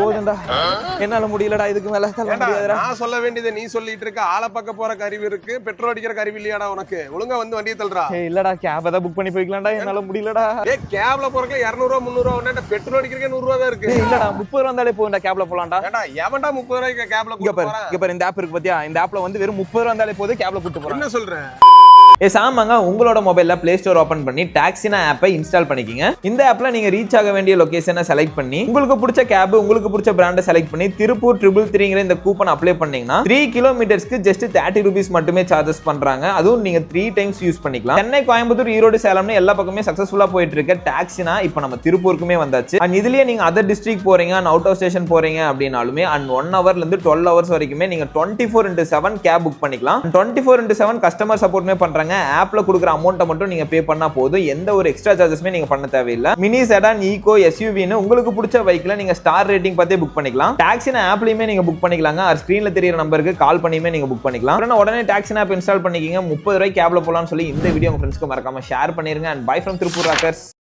போதும்டா. என்னால முடியலடா இதுக்கு மேல நான் சொல்ல வேண்டியதை நீ சொல்லிட்டு இருக்க. ஆளை பக்க போற கருவி இருக்கு. பெட்ரோல் அடிக்கிற கருவி இல்லையாடா உனக்கு? ஒழுங்கா வந்து வண்டியை தள்ளுறா இல்லடா கேப் தான் புக் பண்ணி போய்க்கலாம்டா. என்னால முடியலடா. ஏ கேப்ல போறதுல இருநூறுவா முந்நூறுவா ஒன்னா பெட்ரோல் அடிக்கிறதுக்கு நூறு ரூபா தான் இருக்கு. இல்லடா முப்பது ரூபா இருந்தாலே போகும்டா கேப்ல போலாம்டா. ஏண்டா எவன்டா முப்பது ரூபாய்க்கு கேப்ல இங்க கூட்டு பாரு போறான் இங்க பாரு இந்த ஆப் இருக்கு பாத்தியா? இந்த ஆப்ல வந்து வெறும் முப்பது ரூபா இருந்தாலே போதும் கேப்ல கூட்டு போறாங்க என்ன சொல்றேன் ஏ சாமாங்க உங்களோட மொபைல்ல பிளே ஸ்டோர் ஓபன் பண்ணி டாக்ஸினா ஆப்பை இன்ஸ்டால் பண்ணிக்கிங்க. இந்த ஆப்ல நீங்க ரீச் ஆக வேண்டிய லொகேஷனை செலக்ட் பண்ணி உங்களுக்கு பிடிச்ச கேப் உங்களுக்கு பிடிச்ச பிராண்டை செலக்ட் பண்ணி திருப்பூர் ட்ரிபிள் த்ரீங்கிற இந்த கூப்பன் அப்ளை பண்ணீங்கன்னா த்ரீ கிலோமீட்டர்ஸ்க்கு ஜஸ்ட் தேர்ட்டி ருபீஸ் மட்டுமே சார்ஜஸ் பண்றாங்க. அதுவும் நீங்க த்ரீ டைம்ஸ் யூஸ் பண்ணிக்கலாம். சென்னை கோயம்புத்தூர் ஈரோடு சேலம்னு எல்லா பக்கமே சக்சஸ்ஃபுல்லா போயிட்டு இருக்க டாக்ஸினா இப்போ நம்ம திருப்பூருக்குமே வந்தாச்சு. அண்ட் இதுலயே நீங்க அதர் டிஸ்ட்ரிக்ட் போறீங்க அண்ட் அவுட் ஆஃப் ஸ்டேஷன் போறீங்க அப்படின்னாலுமே அண்ட் ஒன் ஹவர்ல இருந்து டுவெல் ஹவர்ஸ் வரைக்குமே நீங்க twenty four into seven cab book பண்ணிக்கலாம் twenty four into seven customer சப்போர்ட்மே பண்ணுறாங்க ஆப்ல கொடுக்குற அமௌண்ட்டை மட்டும் நீங்க பே பண்ணா போதும். எந்த ஒரு எக்ஸ்ட்ரா சார்ஜஸ்மே நீங்க பண்ண தேவையில்லை. மினி செடான் ஈகோ எஸ்யூவின்னு உங்களுக்கு பிடிச்ச பைக்ல நீங்க ஸ்டார் ரேட்டிங் பார்த்தே புக் பண்ணிக்கலாம். டாக்ஸின் ஆப்லையுமே நீங்க புக் பண்ணிக்கலாங்க. அது ஸ்க்ரீன்ல தெரியிற நம்பருக்கு கால் பண்ணியுமே நீங்க புக் பண்ணிக்கலாம். உடனே உடனே டாக்ஸின் ஆப் இன்ஸ்டால் பண்ணிக்கிங்க. முப்பது ரூபாய் கேப்ல போகலாம்னு சொல்லி இந்த வீடியோ உங்கள் ஃப்ரெண்ட்ஸ்க்கு மறக்காம ஷேர் பண்ணிருங்க. And bye from Tiruppur Rockers